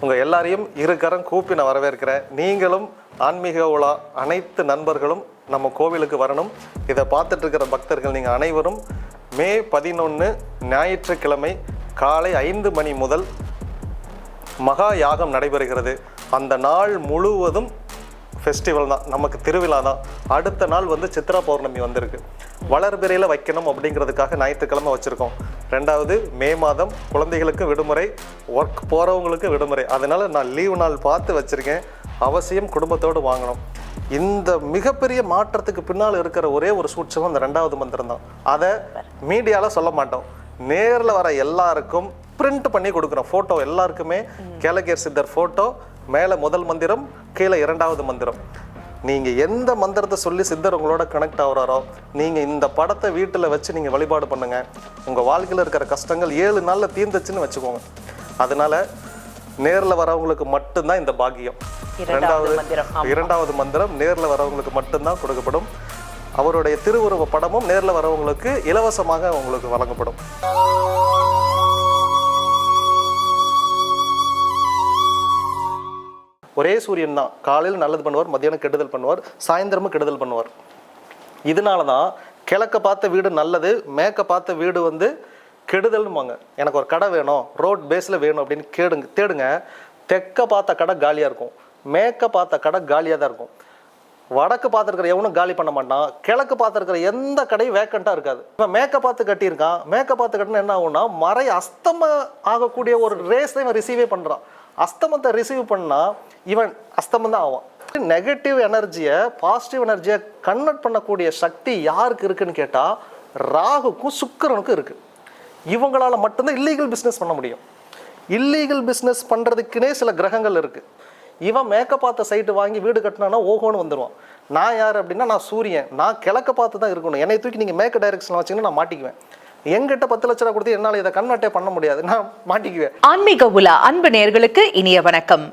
உங்கள் எல்லாரையும் இருகரம் கூப்பி நான் வரவேற்கிறேன். நீங்களும் ஆன்மீக உலா அனைத்து நண்பர்களும் நம்ம கோவிலுக்கு வரணும். இதை பார்த்துட்ருக்கிற பக்தர்கள் நீங்கள் அனைவரும் மே பதினொன்று ஞாயிற்றுக்கிழமை காலை ஐந்து மணி முதல் மகா யாகம் நடைபெறுகிறது. அந்த நாள் முழுவதும் ஃபெஸ்டிவல் தான். நமக்கு திருவிழா தான். அடுத்த நாள் வந்து சித்ரா பௌர்ணமி வந்திருக்கு. வளர்பிறையில் வைக்கணும் அப்படிங்கிறதுக்காக ஞாயிற்றுக்கிழமை வச்சுருக்கோம். ரெண்டாவது மே மாதம் குழந்தைகளுக்கு விடுமுறை ஒர்க் போகிறவங்களுக்கு விடுமுறை. அதனால் நான் லீவு நாள் பார்த்து வச்சுருக்கேன். அவசியம் குடும்பத்தோடு வாங்கணும். இந்த மிகப்பெரிய மாற்றத்துக்கு பின்னால் இருக்கிற ஒரே ஒரு சூட்சம் அந்த ரெண்டாவது மந்திரம் தான். அதை மீடியாவில் சொல்ல மாட்டோம். நேரில் வர எல்லாருக்கும் பிரிண்ட் பண்ணி கொடுக்குறோம். ஃபோட்டோ எல்லாருக்குமே. கேலகேர் சித்தர் ஃபோட்டோ மேலே முதல் மந்திரம் கீழே இரண்டாவது மந்திரம். நீங்கள் எந்த மந்திரத்தை சொல்லி சித்தர் உங்களோட கனெக்ட் ஆகுறாரோ நீங்கள் இந்த படத்தை வீட்டில் வச்சு நீங்கள் வழிபாடு பண்ணுங்கள் உங்கள் வாழ்க்கையில் இருக்கிற கஷ்டங்கள் ஏழு நாளில் தீர்ந்துச்சுன்னு வச்சுக்கோங்க. அதனால நேரில் வரவங்களுக்கு மட்டும்தான் இந்த பாக்கியம். இரண்டாவது. இரண்டாவது மந்திரம் நேரில் வரவங்களுக்கு மட்டும்தான் கொடுக்கப்படும். அவருடைய திருவுருவ படமும் நேரில் வரவங்களுக்கு இலவசமாக உங்களுக்கு வழங்கப்படும். ஒரே சூரியன் தான். காலையில் நல்லது பண்ணுவார் மத்தியானம் கெடுதல் பண்ணுவார் சாயந்தரமும் கெடுதல் பண்ணுவார். இதனால தான் கிழக்க பார்த்த வீடு நல்லது மேற்க பார்த்த வீடு வந்து கெடுதல்னுவாங்க. எனக்கு ஒரு கடை வேணும் ரோட் பேஸில் வேணும் அப்படின்னு கேடுங்க தேடுங்க. தெற்க பார்த்த கடை காலியாக இருக்கும். மேற்க பார்த்த கடை காலியாக தான் இருக்கும். வடக்கு பார்த்துருக்கிற எவனும் காலி பண்ண மாட்டான். கிழக்கு பார்த்துருக்கிற எந்த கடையும் வேக்கண்ட்டாக இருக்காது. இப்போ மேற்க பார்த்து கட்டியிருக்கான். மேற்க பார்த்து கட்டினா என்ன ஆகும்னா மறை அஸ்தமாக ஆகக்கூடிய ஒரு ரேஸை இவன் ரிசீவே பண்ணுறான் அஸ்தமத்தை ரிசீவ் பண்ணால் இவன் அஸ்தமம் தான் ஆவான். நெகட்டிவ் எனர்ஜியை பாசிட்டிவ் எனர்ஜியை கன்வெர்ட் பண்ணக்கூடிய சக்தி யாருக்கு இருக்குன்னு கேட்டால் ராகுக்கும் சுக்கிரனுக்கும் இருக்குது இவங்களால் மட்டும்தான் இல்லீகல் பிஸ்னஸ் பண்ண முடியும். இல்லீகல் பிஸ்னஸ் பண்ணுறதுக்குனே சில கிரகங்கள் இருக்குது இவன் மேற்க பார்த்த சைட்டு வாங்கி வீடு கட்டினானா ஓஹோன்னு வந்துடுவான் நான் யார் அப்படின்னா நான் சூரியன். நான் கிழக்க பார்த்து தான் இருக்கணும். என்னை தூக்கி நீங்கள் மேற்க டைரக்ஷனில் வச்சிங்கன்னா நான் மாட்டிக்குவேன். எங்கிட்ட பத்து லட்ச ரூபா கொடுத்து என்னால் இதை கன்வெர்ட்டே பண்ண முடியாது. நான் மாட்டிக்குவேன். ஆன்மீக உலா அன்பு நேயர்களுக்கு இனிய வணக்கம்.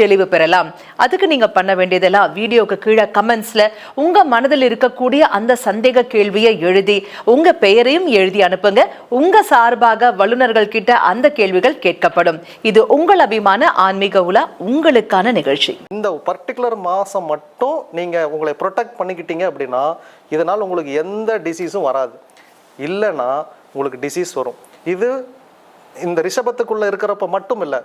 தெளிவு பெறலாம். அதுக்கு நீங்க பண்ண வேண்டியதெல்லாம் வீடியோக்கு கீழே கமெண்ட்ஸ்ல உங்க மனதில் இருக்கக்கூடிய அந்த சந்தேக கேள்வியை எழுதி உங்க பெயரையும் எழுதி அனுப்புங்க. உங்க சார்பாக வல்லுநர்கள் கிட்ட அந்த கேள்விகள் கேட்கப்படும். இது உங்கள் அபிமான ஆன்மீக உலா உங்களுக்கான நிகழ்ச்சி. இந்த பர்டிகுலர் மாதம் மட்டும் நீங்கள் உங்களை ப்ரொடெக்ட் பண்ணிக்கிட்டீங்க அப்படின்னா இதனால் உங்களுக்கு எந்த டிசீஸும் வராது. இல்லைன்னா உங்களுக்கு டிசீஸ் வரும். இது இந்த ரிஷபத்துக்குள்ளே இருக்கிறப்ப மட்டும் இல்லை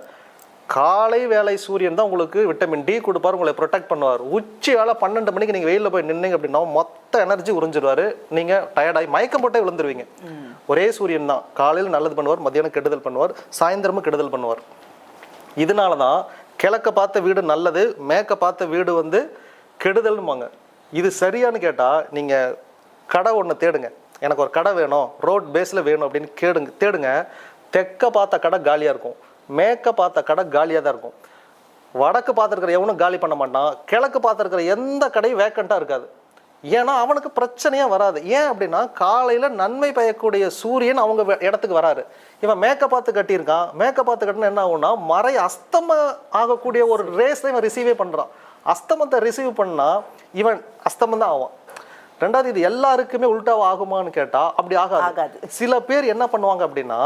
காலை வேலை சூரியன் தான் உங்களுக்கு விட்டமின் டி கொடுப்பார் உங்களை ப்ரொடெக்ட் பண்ணுவார். உச்சி வேலை பன்னெண்டு மணிக்கு நீங்கள் வெயிலில் போய் நின்னீங்க அப்படின்னா மொத்த எனர்ஜி உறிஞ்சிடுவார் நீங்கள் டயர்டாகி மயக்கம் போட்டே விழுந்துருவீங்க. ஒரே சூரியன் தான். காலையில் நல்லது பண்ணுவார் மத்தியானம் கெடுதல் பண்ணுவார் சாயந்தரமும் கெடுதல் பண்ணுவார். இதனால தான் கிழக்க பார்த்த வீடு நல்லது மேற்க பார்த்த வீடு வந்து கெடுதல்னுவாங்க. இது சரியானு கேட்டால் நீங்கள் கடை ஒன்று தேடுங்க. எனக்கு ஒரு கடை வேணும் ரோட் பேஸில் வேணும் அப்படின்னு கேடுங்க தேடுங்க. தெற்க பார்த்த கடை காலியாக இருக்கும். மேற்க பார்த்த கடை காலியாக தான் இருக்கும். வடக்கு பார்த்துருக்கிற எவனும் காலி பண்ண மாட்டான். கிழக்கு பார்த்துருக்கிற எந்த கடையும் வேக்கண்ட்டாக இருக்காது. ஏன்னா அவனுக்கு பிரச்சனையே வராது. ஏன் அப்படின்னா காலையில் நன்மை பயக்கூடிய சூரியன் அவங்க இடத்துக்கு வராரு. இவன் மேக்க பார்த்து கட்டியிருக்கான். மேக்க பார்த்து கட்டினா என்ன ஆகும்னா மறை அஸ்தம ஆகக்கூடிய ஒரு ரேஸ் இவன் ரிசீவே பண்ணுறான் அஸ்தமத்தை ரிசீவ் பண்ணால் இவன் அஸ்தமம் தான் ஆவான். ரெண்டாவது இது எல்லாருக்குமே உல்டாவா ஆகுமான்னு கேட்டால் அப்படி ஆகாது. சில பேர் என்ன பண்ணுவாங்க அப்படின்னா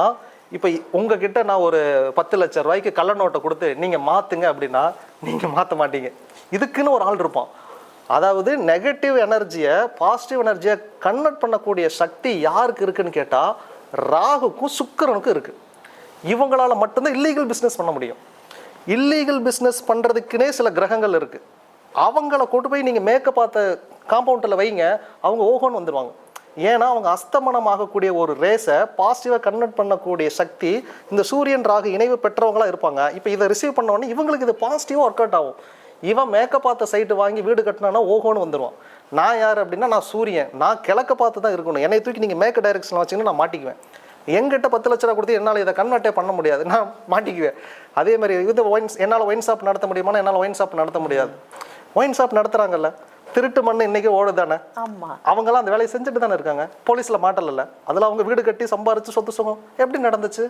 இப்போ உங்ககிட்ட நான் ஒரு பத்து லட்ச ரூபாய்க்கு கள்ள நோட்டை கொடுத்து நீங்கள் மாற்றுங்க அப்படின்னா நீங்கள் மாற்ற மாட்டீங்க. இதுக்குன்னு ஒரு ஆள் இருப்பான். அதாவது நெகட்டிவ் எனர்ஜியை பாசிட்டிவ் எனர்ஜியை கன்வெர்ட் பண்ணக்கூடிய சக்தி யாருக்கு இருக்குன்னு கேட்டால் ராகுக்கும் சுக்கரனுக்கும் இருக்குது இவங்களால் மட்டும்தான் இல்லீகல் பிஸ்னஸ் பண்ண முடியும். இல்லீகல் பிஸ்னஸ் பண்ணுறதுக்குனே சில கிரகங்கள் இருக்குது அவங்கள கொண்டு போய் நீங்கள் மேக்கப் பார்த்த காம்பவுண்டில் வைங்க அவங்க ஓஹோன்னு வந்துடுவாங்க ஏன்னா அவங்க அஸ்தமனம் ஆகக்கூடிய ஒரு ரேஸை பாசிட்டிவாக கன்வெர்ட் பண்ணக்கூடிய சக்தி இந்த சூரியன் ராகு இணைவு பெற்றவங்களா இருப்பாங்க. இப்போ இதை ரிசீவ் பண்ண உடனே இவங்களுக்கு இது பாசிட்டிவாக ஒர்க் அவுட் ஆகும். இவன் மேக்கப் பார்த்த சைட்டு வாங்கி வீடு கட்டினானா ஓஹோன்னு வந்துடுவான் நான் யார் அப்படின்னா நான் சூரியன். நான் கிழக்க பார்த்து தான் இருக்கணும். என்னை தூக்கி நீங்கள் மேற்க டைரக்ஷனில் வச்சிங்கன்னா நான் மாட்டிக்குவேன். எங்கிட்ட பத்து லட்ச ரூபா கொடுத்து என்னால் இதை கன்வெர்ட்டே பண்ண முடியாது. நான் மாட்டிக்குவேன். அதே மாதிரி இது ஒயின் என்னால் ஒயின் ஷாப் நடத்த முடியுமானா என்னால் ஒயின் ஷாப் நடத்த முடியாது. ஒயின் ஷாப் நடத்துகிறாங்கல்ல திருட்டு மண் இன்னைக்கு ஓடுதானே ஆமா. அவங்களாம் அந்த வேலையை செஞ்சுட்டு தானே இருக்காங்க. போலீஸில் மாட்டல அதில் அவங்க வீடு கட்டி சம்பாரிச்சு சொத்து சுகம். எப்படி நடந்துச்சு?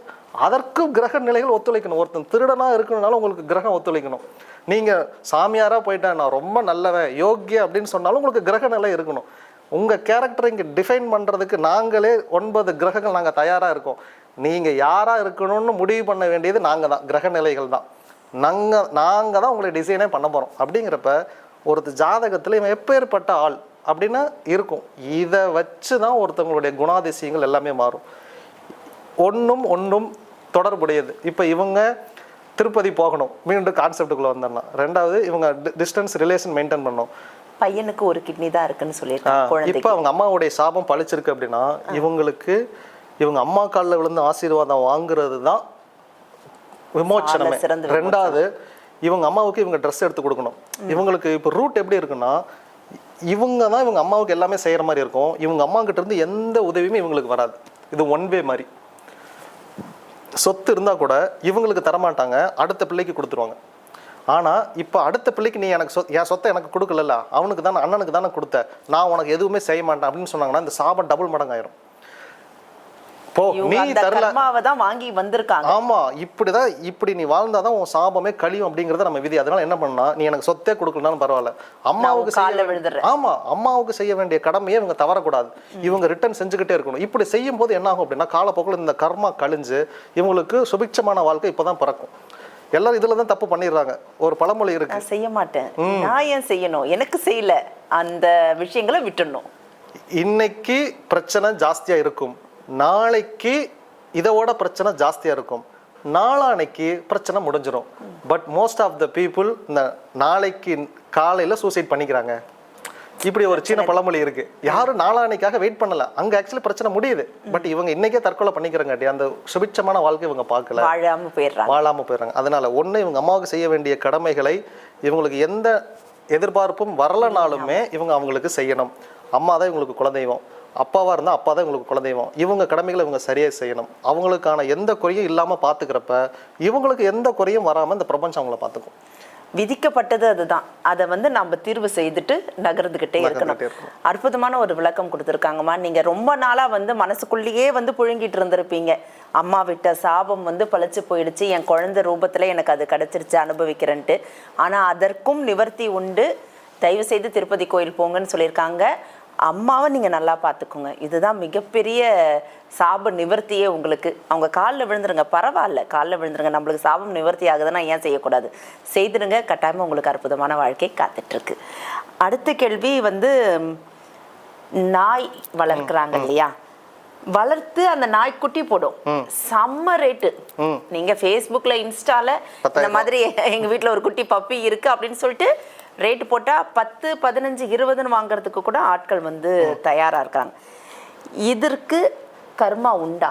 அதற்கும் கிரக நிலைகள் ஒத்துழைக்கணும். ஒருத்தன் திருடனா இருக்கணும்னாலும் உங்களுக்கு கிரகம் ஒத்துழைக்கணும். நீங்கள் சாமியாராக போயிட்டேன் நான் ரொம்ப நல்லவன் யோக்கிய அப்படின்னு சொன்னாலும் உங்களுக்கு கிரக நிலை இருக்கணும். உங்கள் கேரக்டரை இங்கே டிஃபைன் பண்ணுறதுக்கு நாங்களே ஒன்பது கிரகங்கள் நாங்கள் தயாராக இருக்கோம். நீங்கள் யாராக இருக்கணும்னு முடிவு பண்ண வேண்டியது நாங்கள் தான். கிரக நிலைகள் தான். நாங்கள் நாங்கள் தான் உங்களை டிசைனே பண்ண போகிறோம் அப்படிங்கிறப்ப ஒருத்தர் ஜாதகத்தில் இவன் எப்பேற்பட்ட ஆள் அப்படின்னு இருக்கும். இதை வச்சு தான் ஒருத்தவங்களுடைய குணாதிசயங்கள் எல்லாமே மாறும். ஒன்றும் ஒன்றும் தொடர்புடையது. இப்போ இவங்க திருப்பதி போகணும். மீண்டும் கான்செப்டுக்குள்ளே வந்துடலாம். ரெண்டாவது இவங்க டிஸ்டன்ஸ் ரிலேஷன் மெயின்டைன் பண்ணணும். பையனுக்கு ஒரு கிட்னி தான் இருக்குன்னு சொல்லியிருக்காங்க இப்போ அவங்க அம்மாவுடைய சாபம் பழிச்சிருக்கு அப்படின்னா இவங்களுக்கு இவங்க அம்மா காலில் விழுந்து ஆசீர்வாதம் வாங்குறது தான் விமோச்சனமே. ரெண்டாவது இவங்க அம்மாவுக்கு இவங்க ட்ரெஸ் எடுத்து கொடுக்கணும். இவங்களுக்கு இப்போ ரூட் எப்படி இருக்குன்னா இவங்க தான் இவங்க அம்மாவுக்கு எல்லாமே செய்கிற மாதிரி இருக்கும். இவங்க அம்மா இருந்து எந்த உதவியுமே இவங்களுக்கு வராது. இது ஒன் வே மாதிரி. சொத்து இருந்தால் கூட இவங்களுக்கு தரமாட்டாங்க. அடுத்த பிள்ளைக்கு கொடுத்துருவாங்க. ஆனால் இப்போ அடுத்த பிள்ளைக்கு நீ எனக்கு சொ என் சொத்தை எனக்கு கொடுக்கலல்ல. அவனுக்கு தானே அண்ணனுக்கு தானே கொடுத்த. நான் உனக்கு எதுவுமே செய்ய மாட்டேன் அப்படின்னு சொன்னாங்கன்னா இந்த சாபம் டபுள் மடங்காயிரும். போ நீ தரல. தான் வாங்கி வந்திருக்காங்க. ஆமா இப்படிதான் இப்படி நீ வாழ்ந்தாதான் உன் சாபமே கழியும் அப்படிங்கறத நம்ம விதி. அதனால என்ன பண்ணா நீ எனக்கு சொத்தே கொடுக்கலனாலும் பரவாயில்ல. அம்மாவுக்கு செய்ய- விழுந்துடுறேன். ஆமா அம்மாவுக்கு செய்ய வேண்டிய கடமையை இவங்க தவறக்கூடாது. இவங்க ரிட்டர்ன் செஞ்சுக்கிட்டே இருக்கணும். இப்படி செய்யும் போது என்ன ஆகும் அப்படின்னா காலப்போக்கில் இந்த கர்மா கழிஞ்சு இவங்களுக்கு சுபிட்சமான வாழ்க்கை இப்பதான் பிறக்கும். எல்லாரும் இதுல தான் தப்பு பண்ணிடுறாங்க. ஒரு பழமொழி இருக்கு. நான் செய்ய மாட்டேன். நான் ஏன் செய்யணும்? எனக்கு செய்யல. அந்த விஷயங்களை விட்டுடணும். இன்னைக்கு பிரச்சனை ஜாஸ்தியா இருக்கும். நாளைக்கு இதோட பிரச்சனை ஜாஸ்தியா இருக்கும். நாளானைக்கு பிரச்சனை முடிஞ்சிடும் but most of the people இந்த நாளைக்கு காலையில சூசைட் பண்ணிக்கிறாங்க. இப்படி ஒரு சீன பழமொழி இருக்கு. யாரும் நாளானைக்காக வெயிட் பண்ணல. அங்க ஆக்சுவலி பிரச்சனை முடியுது. பட் இவங்க இன்னைக்கே தற்கொலை பண்ணிக்கிறாங்க. அந்த சுபிட்சமான வாழ்க்கை இவங்க பார்க்கல. வாழாம போயிடுறாங்க. வாழாம போயிடுறாங்க. அதனால ஒண்ணு இவங்க அம்மாவுக்கு செய்ய வேண்டிய கடமைகளை இவங்களுக்கு எந்த எதிர்பார்ப்பும் வரலனாலுமே இவங்க அவங்களுக்கு செய்யணும். அம்மா தான் இவங்களுக்கு குலதெய்வம். அப்பாவா இருந்தா அப்பா தான் இவங்களுக்கு குலதெய்வம். இவங்க கடமைகளை இவங்க சரியா செய்யணும். அவங்களுக்கான எந்த குறையும் இல்லாம பாத்துக்கிறப்ப இவங்களுக்கு எந்த குறையும் வராம இந்த பிரபஞ்சம் அவங்கள பாத்துக்கும். விதிக்கப்பட்டது அதுதான். அதை வந்து நம்ம தீர்வு செய்துட்டு நகர்ந்துகிட்டே இருக்கணும். அற்புதமான ஒரு விளக்கம் கொடுத்துருக்காங்கம்மா. நீங்க ரொம்ப நாளா வந்து மனசுக்குள்ளேயே வந்து புழுங்கிட்டு இருந்திருப்பீங்க. அம்மா விட்ட சாபம் வந்து பழிச்சு போயிடுச்சு. என் குழந்தை ரூபத்துல எனக்கு அது கிடைச்சிருச்சு அனுபவிக்கிறேன்ட்டு. ஆனா அதற்கும் நிவர்த்தி உண்டு. தயவு செய்து திருப்பதி கோயில் போங்கன்னு சொல்லியிருக்காங்க. அம்மாவை நீங்க நல்லா பார்த்துக்கோங்க இதுதான் மிகப்பெரிய சாப நிவர்த்தியே உங்களுக்கு. அவங்க காலில் விழுந்துருங்க. பரவாயில்ல. காலில் விழுந்துருங்க. நம்மளுக்கு சாபம் நிவர்த்தி ஆகுதுன்னா ஏன் செய்யக்கூடாது? செய்திடுங்க. கட்டாயமா உங்களுக்கு அற்புதமான வாழ்க்கை காத்துட்டு இருக்கு அடுத்த கேள்வி வந்து நாய் வளர்க்குறாங்க இல்லையா? வளர்த்து அந்த நாய்க்குட்டி போடும். செம்ம ரேட்டு நீங்க ஃபேஸ்புக்ல இன்ஸ்டால இந்த மாதிரி எங்க வீட்ல ஒரு குட்டி பப்பி இருக்கு அப்படின்னு சொல்லிட்டு ரேட் போட்டா பத்து பதினஞ்சு இருபதுன்னு வாங்குறதுக்கு கூட ஆட்கள் வந்து தயாரா இருக்காங்க. இதற்கு கர்மா உண்டா?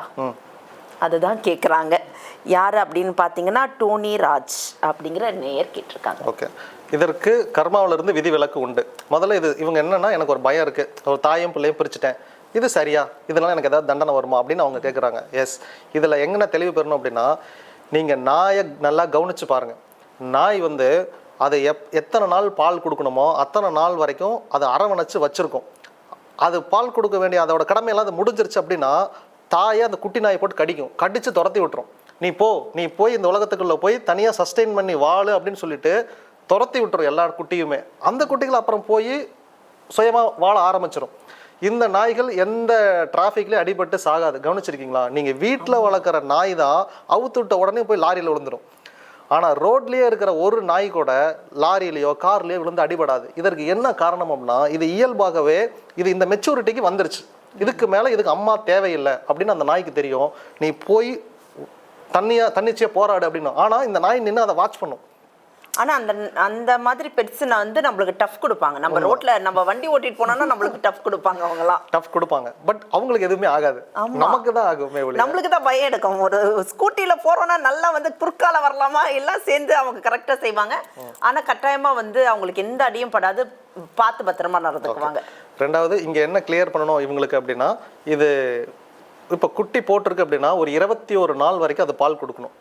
அதுதான் கேக்குறாங்க. யார் அப்படின்னு பார்த்தீங்கன்னா டோனி ராஜ் அப்படிங்கிற நேயர் கேட்டிருக்காங்க. ஓகே. இதற்கு கர்மாவுல இருந்து விதி விலக்கு உண்டு. முதல்ல இது இவங்க என்னன்னா எனக்கு ஒரு பயம் இருக்கு. ஒரு தாயும் பிள்ளையும் பிரிச்சுட்டேன். இது சரியா? இதனால எனக்கு ஏதாவது தண்டனை வருமா அப்படின்னு அவங்க கேட்குறாங்க எஸ் இதில் எங்கே தெளிவு பெறணும் அப்படின்னா நீங்கள் நாயை நல்லா கவனிச்சு பாருங்க. நாய் வந்து அது எப் எத்தனை நாள் பால் கொடுக்கணுமோ அத்தனை நாள் வரைக்கும் அதை அரவணைச்சு வச்சிருக்கும். அது பால் கொடுக்க வேண்டிய அதோட கடமையெல்லாம் அது முடிஞ்சிருச்சு அப்படின்னா தாயை அந்த குட்டி நாயை போட்டு கடிக்கும். கடிச்சு துரத்தி விட்டுரும். நீ போ நீ போய் இந்த உலகத்துக்குள்ள போய் தனியாக சஸ்டெயின் பண்ணி வாழு அப்படின்னு சொல்லிட்டு துரத்தி விட்டுரும் எல்லா குட்டியுமே. அந்த குட்டிகள் அப்புறம் போய் சுயமாக வாழ ஆரம்பிச்சிடும் இந்த நாய்கள் எந்த டிராஃபிக்லேயும் அடிபட்டு சாகாது. கவனிச்சிருக்கீங்களா? நீங்கள் வீட்டில் வளர்க்குற நாய் தான் அவுத்து விட்ட உடனே போய் லாரியில் விழுந்துடும் ஆனால் ரோட்லேயே இருக்கிற ஒரு நாய் கூட லாரியிலையோ கார்லேயோ விழுந்து அடிபடாது. இதற்கு என்ன காரணம் அப்படின்னா இது இயல்பாகவே இது இந்த மெச்சூரிட்டிக்கு வந்துருச்சு. இதுக்கு மேலே இதுக்கு அம்மா தேவையில்லை அப்படின்னு அந்த நாய்க்கு தெரியும். நீ போய் தண்ணியாக தன்னிச்சையாக போராடு அப்படின்னு. ஆனால் இந்த நாய் நின்று அதை வாட்ச் பண்ணும். ஆனா அந்த அந்த மாதிரி பெட்ஸ் வந்து நம்மளுக்கு டஃப் கொடுப்பாங்க. நம்ம ரோட்ல நம்ம வண்டி ஓட்டிட்டு போனோம்னா நம்மளுக்கு டஃப் கொடுப்பாங்க அவங்கலாம். டஃப் கொடுப்பாங்க. பட் அவங்களுக்கு எதுவுமே ஆகாது. நமக்கு தான் ஆகுமே. நம்மளுக்கு தான் பயம் எடுக்கும். ஒரு ஸ்கூட்டில போறோம்னா நல்லா வந்து குறுக்கால வரலாமா? எல்லாம் சேர்ந்து அவங்க கரெக்டா செய்வாங்க. ஆனா கட்டாயமா வந்து அவங்களுக்கு எந்த அடியும் படாது. பார்த்து பத்திரமா நடந்துக்குவாங்க. ரெண்டாவது இங்க என்ன கிளியர் பண்ணணும் இவங்களுக்கு அப்படின்னா இது இப்போ குட்டி போட்டிருக்கு அப்படின்னா ஒரு இருபத்தி ஒரு நாள் வரைக்கும் அது பால் கொடுக்கணும்.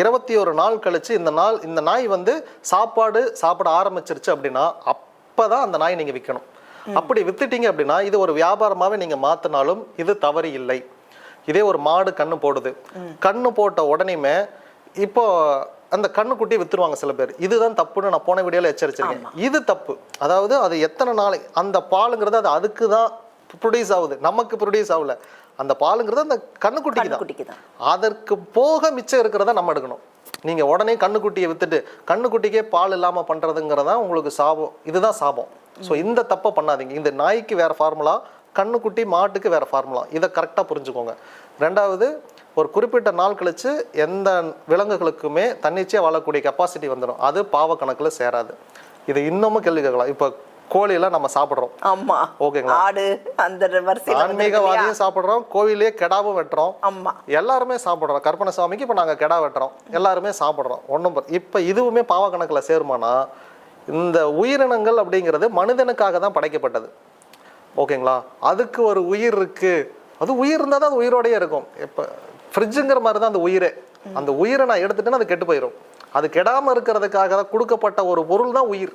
இருபத்தி ஒரு நாள் கழிச்சு இந்த நாள் இந்த நாய் வந்து சாப்பாடு சாப்பிட ஆரம்பிச்சிருச்சு அப்படின்னா அப்பதான் அந்த நாய் நீங்க விற்கணும் அப்படி வித்துட்டீங்க அப்படின்னா இது ஒரு வியாபாரமாவே நீங்க மாத்தினாலும் இது தவறு இல்லை. இதே ஒரு மாடு கண்ணு போடுது. கண்ணு போட்ட உடனேமே இப்போ அந்த கண்ணுக்குட்டி வித்துருவாங்க சில பேர். இதுதான் தப்புன்னு நான் போன வீடியோல எச்சரிச்சிருக்கேன். இது தப்பு. அதாவது அது எத்தனை நாளை அந்த பாலுங்கிறது அது அதுக்கு தான் ப்ரொடியூஸ் ஆகுது. நமக்கு ப்ரொடியூஸ் ஆகல. அந்த பாலுங்கிறது அந்த கண்ணுக்குட்டிக்கு தான். அதற்கு போக மிச்சம் இருக்கிறத நம்ம எடுக்கணும். நீங்க உடனே கண்ணுக்குட்டியை வித்துட்டு கண்ணுக்குட்டிக்கே பால் இல்லாம பண்றதுங்கிறதா உங்களுக்கு சாபம். இதுதான் சாபம். ஸோ இந்த தப்பை பண்ணாதீங்க. இந்த நாய்க்கு வேற ஃபார்முலா கண்ணுக்குட்டி மாட்டுக்கு வேற ஃபார்முலா இதை கரெக்டாக புரிஞ்சுக்கோங்க. ரெண்டாவது ஒரு குறிப்பிட்ட நாள் கழிச்சு எந்த விலங்குகளுக்குமே தன்னிச்சையாக வாழக்கூடிய கெப்பாசிட்டி வந்துடும். அது பாவ கணக்கில் சேராது. இது இன்னமும் கேள்வி கேட்கலாம் இப்போ கோழியெல்லாம் நம்ம சாப்பிட்றோம். ஆமா. ஓகேங்களா? ஆடு அந்த இல்லையா? ஆன்மீகவாதியும் சாப்பிட்றோம் கோவிலே கெடாவும் வெட்டுறோம். ஆமா. எல்லாருமே சாப்பிட்றோம். கற்பனை சாமிக்கு இப்போ நாங்கள் கெடா வெட்டுறோம். எல்லாருமே சாப்பிட்றோம். ஒன்றும் இப்போ இதுவுமே பாவ கணக்கில் சேருமானா இந்த உயிரினங்கள் அப்படிங்கிறது மனிதனுக்காக தான் படைக்கப்பட்டது. ஓகேங்களா? அதுக்கு ஒரு உயிர் இருக்கு. அது உயிர் இருந்தால் தான் அது உயிரோடயே இருக்கும். இப்போ ஃப்ரிட்ஜுங்கிற மாதிரி தான் அந்த உயிரே. அந்த உயிரை நான் எடுத்துட்டேன்னா அது கெட்டு போயிடும் அது கெடாம இருக்கிறதுக்காக தான் கொடுக்கப்பட்ட ஒரு பொருள் தான் உயிர்.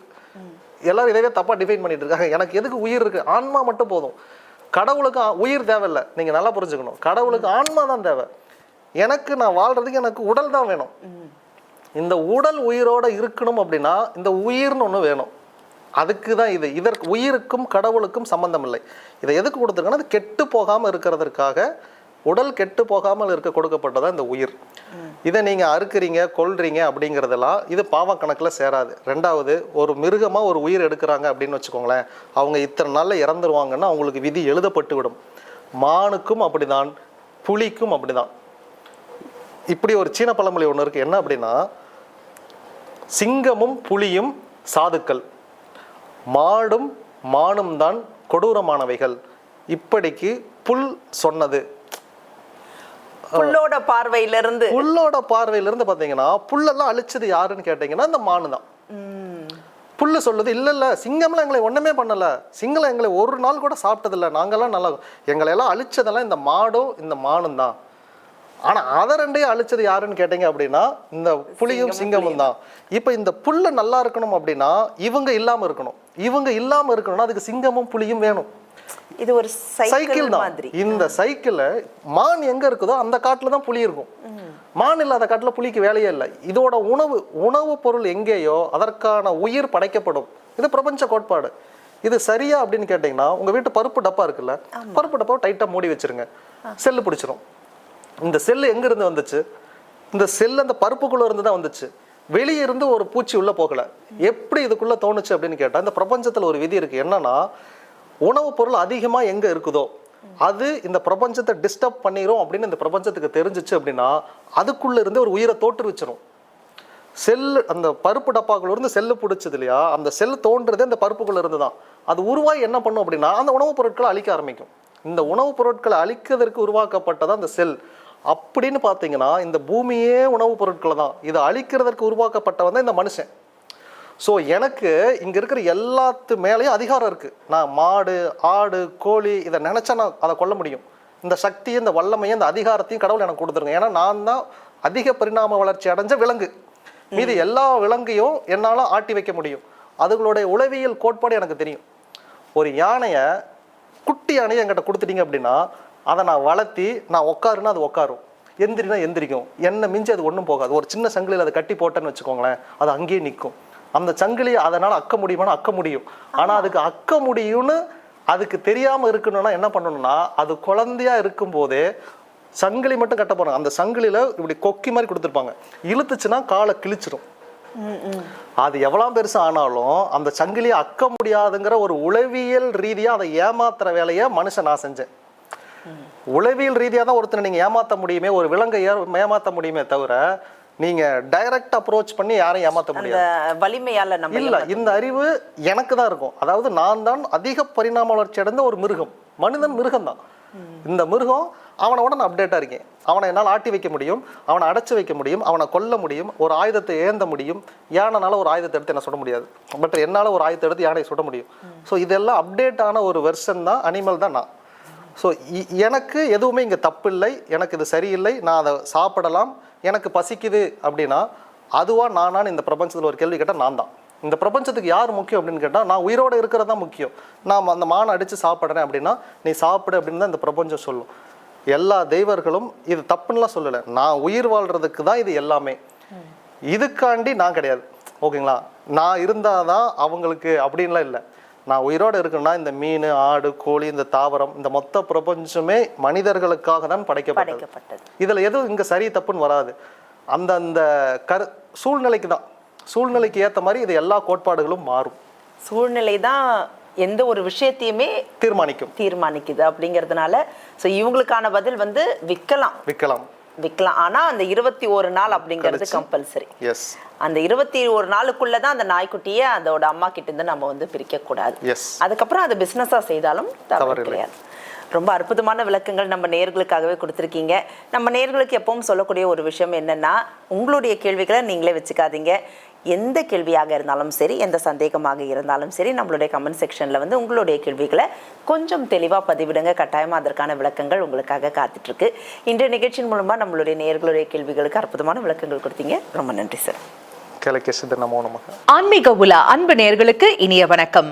எல்லாரும் இதையே தப்பாக டிஃபைன் பண்ணிட்டு இருக்காங்க. எனக்கு எதுக்கு உயிர் இருக்குது ஆன்மா மட்டும் போதும். கடவுளுக்கு உயிர் தேவையில்லை. நீங்கள் நல்லா புரிஞ்சுக்கணும். கடவுளுக்கு ஆன்மா தான் தேவை. எனக்கு நான் வாழ்கிறதுக்கு எனக்கு உடல் தான் வேணும். இந்த உடல் உயிரோடு இருக்கணும் அப்படின்னா இந்த உயிர்னு ஒன்று வேணும். அதுக்கு தான் இது. இதற்கு உயிருக்கும் கடவுளுக்கும் சம்மந்தம் இல்லை. இதை எதுக்கு கொடுத்துருக்கோன்னா அது கெட்டு போகாமல் இருக்கிறதற்காக உடல் கெட்டு போகாமல் இருக்க கொடுக்கப்பட்டதா இந்த உயிர். இதை நீங்கள் அறுக்குறீங்க கொள்றீங்க அப்படிங்கிறதெல்லாம் இது பாவ கணக்கில் சேராது. ரெண்டாவது ஒரு மிருகமாக ஒரு உயிர் எடுக்கிறாங்க அப்படின்னு வச்சுக்கோங்களேன் அவங்க இத்தனை நாளில் இறந்துருவாங்கன்னா அவங்களுக்கு விதி எழுதப்பட்டு விடும் மானுக்கும் அப்படிதான் புலிக்கும் அப்படிதான். இப்படி ஒரு சீன பழமொழி ஒன்று இருக்கு. என்ன அப்படின்னா சிங்கமும் புலியும் சாதுக்கள். மாடும் மானும் தான் கொடூரமானவைகள். இப்படிக்கு புல் சொன்னது. புல்லோட பார்வையில இருந்து புல்லோட பார்வையில இருந்து பாத்தீங்கன்னா புல்லெல்லாம் அழிச்சது யாருன்னு கேட்டீங்கன்னா இந்த மானு தான். புல்லு சொல்லுது இல்ல இல்ல சிங்கம்லாம் எங்களை ஒண்ணுமே பண்ணல. சிங்கம் எங்களை ஒரு நாள் கூட சாப்பிட்டதில்ல. நாங்கெல்லாம் நல்லா எங்களை எல்லாம் அழிச்சதெல்லாம் இந்த மாடும் இந்த மானும் தான். ஆனா அதை ரெண்டையும் அழிச்சது யாருன்னு கேட்டீங்க அப்படின்னா இந்த புலியும் சிங்கமும் தான். இப்போ இந்த புல்லு நல்லா இருக்கணும் அப்படின்னா இவங்க இல்லாம இருக்கணும். இவங்க இல்லாம இருக்கணும்னா அதுக்கு சிங்கமும் புலியும் வேணும். இது ஒரு சைக்கிள் சைக்கிள் தான். இந்த சைக்கிள்ல மான் எங்க இருக்குதோ அந்த காட்டுல தான் புலி இருக்கும். மான் இல்லாத காட்டுல புலிக்கு வேலையே இல்லை. இதோட உணவு உணவு பொருள் எங்கேயோ அதற்கான உயிர் படைக்கப்படும். இது பிரபஞ்ச கோட்பாடு. இது சரியா அப்படின்னு கேட்டிங்கன்னா உங்க வீட்டு பருப்பு டப்பா இருக்குல்ல பருப்பு டப்பாவை டைட்டா மூடி வச்சிருங்க. செல்லு பிடிச்சிரும். இந்த செல்லு எங்கேருந்து வந்துச்சு? இந்த செல் அந்த பருப்புக்குள்ளே இருந்து தான் வந்துச்சு. வெளியே இருந்து ஒரு பூச்சி உள்ளே போகலை. எப்படி இதுக்குள்ளே தோணுச்சு அப்படின்னு கேட்டால் இந்த பிரபஞ்சத்தில் ஒரு விதி இருக்குது என்னன்னா உணவுப் பொருள் அதிகமாக எங்கே இருக்குதோ அது இந்த பிரபஞ்சத்தை டிஸ்டர்ப் பண்ணிடும் அப்படின்னு இந்த பிரபஞ்சத்துக்கு தெரிஞ்சிச்சு அப்படின்னா அதுக்குள்ளே இருந்து ஒரு உயிரை தோற்றுவிச்சிரும். செல்லு அந்த பருப்பு டப்பாக்குள்ள இருந்து செல்லு பிடிச்சது இல்லையா? அந்த செல்லு தோன்றதே அந்த பருப்புக்குள்ள இருந்து தான். அது உருவாய் என்ன பண்ணும் அப்படின்னா அந்த உணவுப் பொருட்களை அழிக்க ஆரம்பிக்கும். இந்த உணவுப் பொருட்களை அழிக்கிறதற்கு உருவாக்கப்பட்டதான் அந்த செல். அப்படின்னு பார்த்தீங்கன்னா இந்த பூமியே உணவுப் பொருட்களை தான். இதை அழிக்கிறதற்கு உருவாக்கப்பட்டவன் தான் இந்த மனுஷன். ஸோ எனக்கு இங்கே இருக்கிற எல்லாத்து மேலேயும் அதிகாரம் இருக்குது நான் மாடு ஆடு கோழி இதை நினச்சா நான் அதை கொல்ல முடியும். இந்த சக்தியை இந்த வல்லமையை இந்த அதிகாரத்தையும் கடவுள் எனக்கு கொடுத்துருங்க. ஏன்னா நான் தான் அதிக பரிணாம வளர்ச்சி அடைஞ்ச விலங்கு. மீதி எல்லா விலங்கையும் என்னால் ஆட்டி வைக்க முடியும். அதுகளுடைய உளவியல் கோட்பாடு எனக்கு தெரியும். ஒரு யானையை குட்டி யானையை என்கிட்ட கொடுத்துட்டீங்க அப்படின்னா அதை நான் வளர்த்தி நான் உட்காருன்னா அது உட்காரும் எந்திரினா எந்திரிக்கும். என்ன மிஞ்சி அது ஒன்றும் போகாது. ஒரு சின்ன சங்கிலியில் அதை கட்டி போட்டேன்னு வச்சுக்கோங்களேன் அது அங்கேயே நிற்கும். அந்த சங்கிலியை அதனால் அக்க முடியுமானா அக்க முடியும். ஆனால் அதுக்கு அக்க முடியும்னு அதுக்கு தெரியாமல் இருக்கணும்னா என்ன பண்ணணும்னா அது குழந்தையா இருக்கும்போதே சங்கிலி மட்டும் கட்ட போறாங்க. அந்த சங்கிலியில் இப்படி கொக்கி மாதிரி கொடுத்துருப்பாங்க. இழுத்துச்சுன்னா காலை கிழிச்சிரும். ம், ம். அது எவ்வளோ பெருசு ஆனாலும் அந்த சங்கிலியை அக்க முடியாதுங்கிற ஒரு உளவியல் ரீதியாக அதை ஏமாத்துற வேலையை மனுஷன் நான் செஞ்சேன். உளவியல் ரீதியாக தான் ஒருத்தனை நீங்கள் ஏமாற்ற முடியுமே ஒரு விலங்கை ஏ- ஏமாத்த முடியுமே தவிர நீங்கள் டைரக்ட் அப்ரோச் பண்ணி யாரையும் ஏமாற்ற முடியாது. வலிமையால நம்ம இல்ல இந்த அறிவு எனக்கு தான் இருக்கும். அதாவது நான் தான் அதிக பரிணாம வளர்ச்சி அடைந்த ஒரு மிருகம். மனிதன் மிருகம் தான். இந்த மிருகம் அவனோட நான் அப்டேட்டா இருக்கேன். அவனை என்னால் ஆட்டி வைக்க முடியும் அவனை அடைச்சு வைக்க முடியும் அவனை கொல்ல முடியும் ஒரு ஆயுதத்தை ஏந்த முடியும். யானைனால ஒரு ஆயுதத்தை எடுத்து என்ன சுட முடியாது. பட் என்னால ஒரு ஆயுதத்தை எடுத்து யானையை சுட முடியும். ஸோ இதெல்லாம் அப்டேட் ஆன ஒரு வெர்ஷன் தான் அனிமல் தான் நான். ஸோ எனக்கு எதுவுமே இங்கே தப்பு இல்லை எனக்கு இது சரியில்லை. நான் அதை சாப்பிடலாம். எனக்கு பசிக்குது அப்படின்னா அதுவா நானான்னு இந்த பிரபஞ்சத்தில் ஒரு கேள்வி கேட்டால் நான் தான் இந்த பிரபஞ்சத்துக்கு யார் முக்கியம் அப்படின்னு கேட்டால் நான் உயிரோடு இருக்கிறது தான் முக்கியம். நான் அந்த மானை அடித்து சாப்பிட்றேன் அப்படின்னா நீ சாப்பிடு அப்படின்னு தான் இந்த பிரபஞ்சம் சொல்லும். எல்லா தெய்வர்களும் இது தப்புன்னுலாம் சொல்லலை. நான் உயிர் வாழ்றதுக்கு தான் இது எல்லாமே. இதுக்காண்டி நான் கிடையாது. ஓகேங்களா? நான் இருந்தால் தான் அவங்களுக்கு அப்படின்லாம் இல்லை. நான் உயிரோடு இருக்கணும்னா இந்த மீன் ஆடு கோழி இந்த தாவரம் இந்த மொத்த பிரபஞ்சமே மனிதர்களுக்காக தான் படைக்கப்பட்டது. இதில் எதுவும் இங்கே சரி தப்புன்னு வராது. அந்த அந்த கரு சூழ்நிலைக்கு தான். சூழ்நிலைக்கு ஏற்ற மாதிரி இது எல்லா கோட்பாடுகளும் மாறும். சூழ்நிலை தான் எந்த ஒரு விஷயத்தையுமே தீர்மானிக்கும். தீர்மானிக்குது அப்படிங்கிறதுனால ஸோ இவங்களுக்கான பதில் வந்து விற்கலாம். விற்கலாம். விற்கலாம் ஆனா அந்த இருபத்தி ஒரு நாள் அப்படிங்கிறது. கம்பல்சரி எஸ் அந்த இருபத்தி ஒரு நாளுக்குள்ள தான் அந்த நாய்க்குட்டியை அதோட அம்மா கிட்ட இருந்து நம்ம வந்து பிரிக்க கூடாது எஸ் அதுக்கப்புறம் அது பிசினஸா செய்தாலும் தவறு. கிடையாது. ரொம்ப அற்புதமான விளக்கங்கள் நம்ம நேர்களுக்காகவே கொடுத்துருக்கீங்க. நம்ம நேர்களுக்கு எப்பவும் சொல்லக்கூடிய ஒரு விஷயம் என்னன்னா உங்களுடைய கேள்விகளை நீங்களே வச்சுக்காதீங்க. எந்த கேள்வியாக இருந்தாலும் சரி எந்த சந்தேகமாக இருந்தாலும் சரி நம்மளுடைய கமெண்ட் செக்ஷனில் வந்து உங்களுடைய கேள்விகளை கொஞ்சம் தெளிவாக பதிவிடுங்க. கட்டாயமாக அதற்கான விளக்கங்கள் உங்களுக்காக காத்துட்ருக்கு. இன்றைய நிகழ்ச்சியின் மூலமாக நம்மளுடைய நேர்களுடைய கேள்விகளுக்கு அற்புதமான விளக்கங்கள் கொடுத்தீங்க. ரொம்ப நன்றி சார் ஆன்மீக உலா அன்பு நேர்களுக்கு இனிய வணக்கம்.